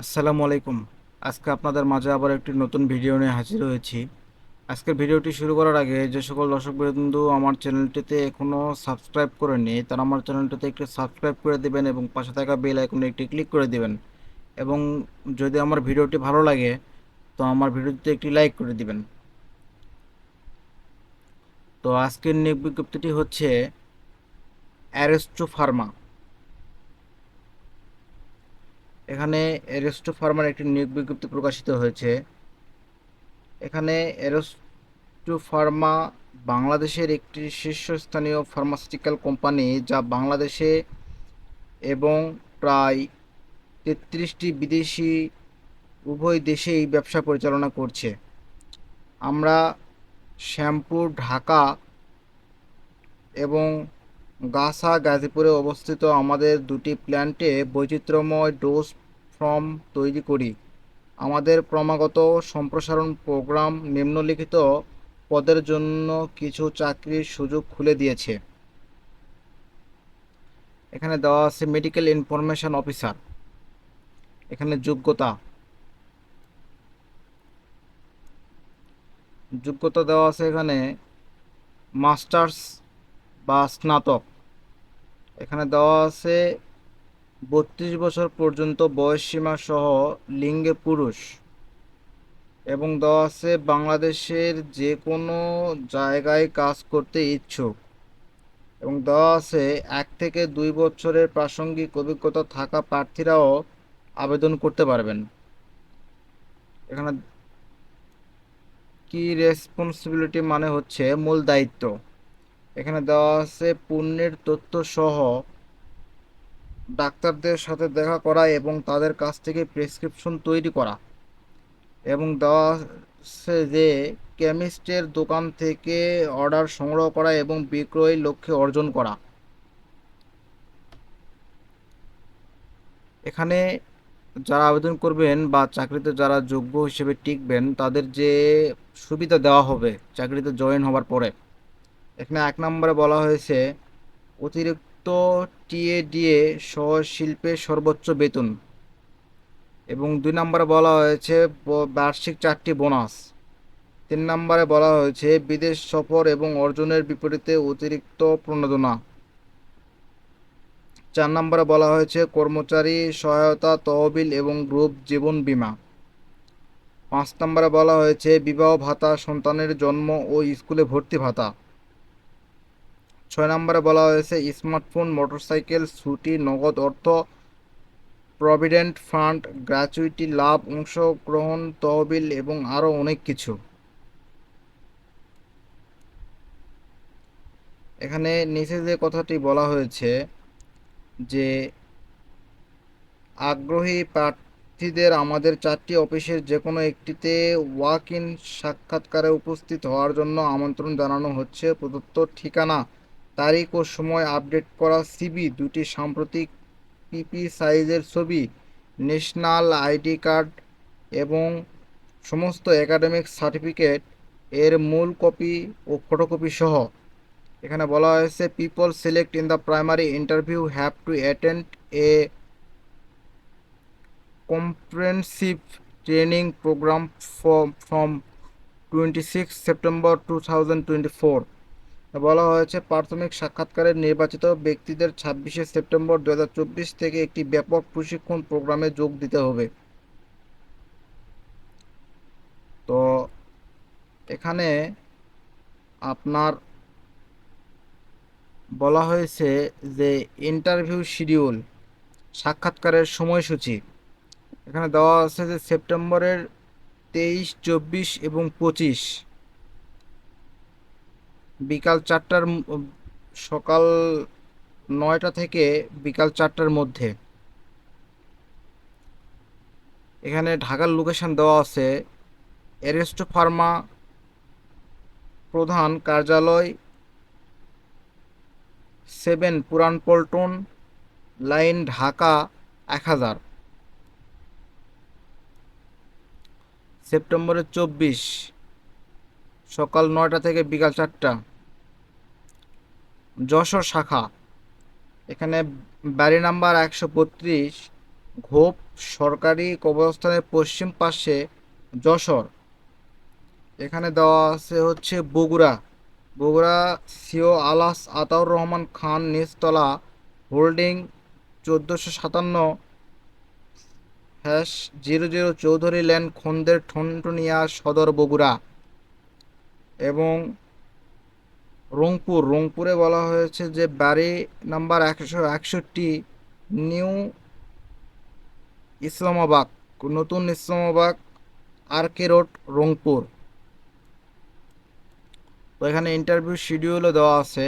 আসসালামু আলাইকুম। আজকে আপনাদের মাঝে আবার একটি নতুন ভিডিও নিয়ে হাজির হয়েছি। আজকের ভিডিওটি শুরু করার আগে যে সকল দর্শক বন্ধু আমার চ্যানেলটিতে এখনও সাবস্ক্রাইব করেনি তারা আমার চ্যানেলটিতে একটি সাবস্ক্রাইব করে দিবেন এবং পাশে থাকা বেল আইকনে একটি ক্লিক করে দিবেন। এবং যদি আমার ভিডিওটি ভালো লাগে, তো আমার ভিডিওটিতে একটি লাইক করে দিবেন। তো আজকের নিয়োগ বিজ্ঞপ্তিটি হচ্ছে অ্যারেস্টো ফার্মা। এখানে এরেস্টো ফার্মার একটি নিয়োগ বিজ্ঞপ্তি প্রকাশিত হয়েছে। এখানে এরেস্টো ফার্মা বাংলাদেশের একটি শীর্ষস্থানীয় ফার্মাসিউটিক্যাল কোম্পানি যা বাংলাদেশে এবং প্রায় তেত্রিশটি বিদেশি উভয় দেশেই ব্যবসা পরিচালনা করছে। আমরা শ্যামপুর, ঢাকা এবং গাসা গাজীপুরে অবস্থিত আমাদের দুটি প্ল্যান্টে বৈচিত্র্যময় ডোজ ফর্ম তৈরি করি। আমাদের ক্রমাগত সম্প্রসারণ প্রোগ্রাম নিম্নলিখিত পদের জন্য কিছু চাকরির সুযোগ খুলে দিয়েছে। এখানে দেওয়া আছে মেডিকেল ইনফরমেশন অফিসার এখানে যোগ্যতা। যোগ্যতা দেওয়া আছে এখানে মাস্টার্স বা স্নাতক। এখানে দেওয়া আছে বত্রিশ বছর পর্যন্ত বয়সসীমা সহ লিঙ্গে পুরুষ এবং দেওয়া আছে বাংলাদেশের যে কোনো জায়গায় কাজ করতে ইচ্ছুক। এবং দেওয়া আছে এক থেকে দুই বছরের প্রাসঙ্গিক অভিজ্ঞতা থাকা প্রার্থীরাও আবেদন করতে পারবেন। এখানে কি রেসপন্সিবিলিটি মানে হচ্ছে মূল দায়িত্ব। এখানে দেওয়া আছে পণ্যের তথ্য সহ ডাক্তারদের সাথে দেখা করা এবং তাদের কাছ থেকে প্রেসক্রিপশন তৈরি করা। এবং দেওয়া আছে যে কেমিস্টের দোকান থেকে অর্ডার সংগ্রহ করা এবং বিক্রয় লক্ষ্যে অর্জন করা। এখানে যারা আবেদন করবেন বা চাকরিতে যারা যোগ্য হিসেবে টিকবেন, তাদের যে সুবিধা দেওয়া হবে, চাকরিতে জয়েন হওয়ার পরে। এখানে এক নম্বরে বলা হয়েছে, অতিরিক্ত টিএডিএ সহ শিল্পের সর্বোচ্চ বেতন। এবং দুই নম্বরে বলা হয়েছে বার্ষিক চারটি বোনাস। তিন নম্বরে বলা হয়েছে, বিদেশ সফর এবং অর্জনের বিপরীতে অতিরিক্ত প্রণোদনা। চার নম্বরে বলা হয়েছে, কর্মচারী সহায়তা, তহবিল এবং গ্রুপ জীবন বীমা। পাঁচ নম্বরে বলা হয়েছে, বিবাহ ভাতা, সন্তানের জন্ম ও স্কুলে ভর্তি ভাতা। ছয় নম্বরে বলা হয়েছে, স্মার্টফোন, মোটরসাইকেল, ছুটি, নগদ অর্থ, প্রভিডেন্ট ফান্ড, গ্র্যাচুইটি, লাভ, অংশগ্রহণ, তহবিল এবং আরও অনেক কিছু। এখানে নিচে যে কথাটি বলা হয়েছে যে, আগ্রহী প্রার্থীদের আমাদের চারটি অফিসের যে কোনো একটিতে ওয়াক ইন সাক্ষাৎকারে উপস্থিত হওয়ার জন্য আমন্ত্রণ জানানো হচ্ছে। প্রদত্ত ঠিকানা তারিখ ও সময় আপডেট করা সিবি দুটি সাম্প্রতিক পিপি সাইজের ছবি, ন্যাশনাল আইডি কার্ড এবং সমস্ত একাডেমিক সার্টিফিকেট এর মূল কপি ও ফটোকপি সহ। এখানে বলা হয়েছে, people select in the primary interview have to attend a comprehensive training program from twenty six September two thousand twenty four বলা হয়েছে, প্রাথমিক সাক্ষাৎকারের নির্বাচিত ব্যক্তিদের ছাব্বিশে সেপ্টেম্বর দু হাজার চব্বিশ থেকে একটি ব্যাপক প্রশিক্ষণ প্রোগ্রামে যোগ দিতে হবে। তো এখানে আপনার বলা হয়েছে যে, ইন্টারভিউ শিডিউল, সাক্ষাৎকারের সময়সূচি। এখানে দেওয়া আছে যে, সেপ্টেম্বরের তেইশ, চব্বিশ এবং পঁচিশ। বিকাল চারটার সকাল নয়টা থেকে বিকাল চারটার মধ্যে। এখানে ঢাকার লোকেশন দেওয়া আছে। এরেস্টো ফার্মা প্রধান কার্যালয়, সেভেন পুরান পল্টন, লাইন ঢাকা এক হাজার। সেপ্টেম্বরের চব্বিশ। সকাল নয়টা থেকে বিকাল চারটা। যশোর শাখা। এখানে বাড়ি নাম্বার একশো বত্রিশ, ঘোপ সরকারি কবরস্থানের পশ্চিম পাশে যশোর। এখানে দেওয়া আছে হচ্ছে বগুড়া। বগুড়া সিও আলাস আতাউর রহমান খান নিচতলা, হোল্ডিং চোদ্দোশো সাতান্ন, hash zero zero Chowdhury lane খন্দের Thontonia সদর বগুড়া। এবং রংপুর, রংপুরে বলা হয়েছে যে বাড়ি নাম্বার একশো একষট্টি নিউ ইসলামাবাদ, নতুন Islamabad R K road, Rangpur. তো এখানে ইন্টারভিউ শিডিউলও দেওয়া আছে।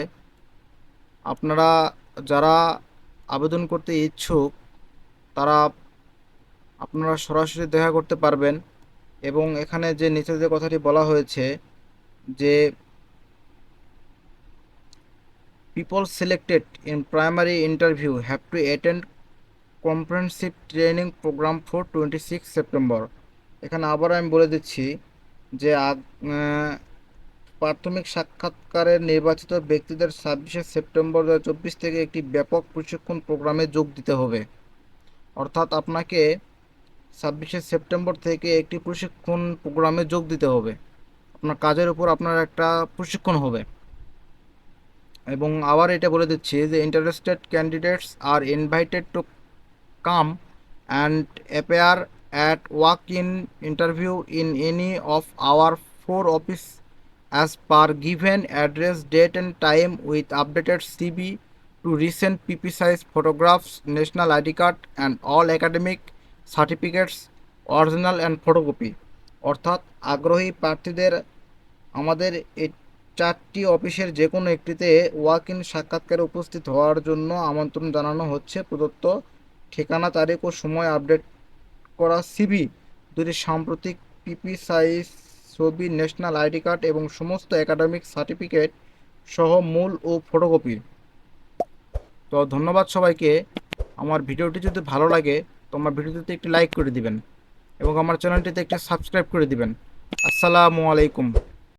আপনারা যারা আবেদন করতে ইচ্ছুক, তারা আপনারা সরাসরি দেখা করতে পারবেন এবং এখানে যে নিচে যে কথাটি বলা হয়েছে যে people selected in primary interview have to attend comprehensive training program for 26 September এখানে আবার আমি বলে দিচ্ছি যে প্রাথমিক সাক্ষাৎকারের নির্বাচিত ব্যক্তিদের ছাব্বিশে সেপ্টেম্বর দু চব্বিশ থেকে একটি ব্যাপক প্রশিক্ষণ প্রোগ্রামে যোগ দিতে হবে। অর্থাৎ আপনাকে ছাব্বিশে সেপ্টেম্বর থেকে একটি প্রশিক্ষণ প্রোগ্রামে যোগ দিতে হবে। আপনার কাজের উপর আপনার একটা প্রশিক্ষণ হবে। এবং আবার এটা বলে দিচ্ছি যে interested candidates R invited to come and appear at walk in interview in any of our four office as per given address date and time with updated CV two recent PP size photographs national ID card and all academic certificates original and photocopy অর্থাৎ আগ্রহী প্রার্থীদের আমাদের এই চারটি অফিসের যে কোনো একটিতে ওয়াক ইন সাক্ষাৎকারে উপস্থিত হওয়ার জন্য আমন্ত্রণ জানানো হচ্ছে। প্রদত্ত ঠিকানা, তারিখ ও সময় আপডেট করা সিভি, দুটি সাম্প্রতিক পিপি সাইজ ছবি, ন্যাশনাল আইডি কার্ড এবং সমস্ত একাডেমিক সার্টিফিকেট সহ মূল ও ফটোকপি। তো ধন্যবাদ সবাইকে। আমার ভিডিওটি যদি ভালো লাগে তো আমার ভিডিওটিতে একটি লাইক করে দিবেন। এবং আমার চ্যানেলটিতে একটি সাবস্ক্রাইব করে দিবেন। আসসালামু আলাইকুম।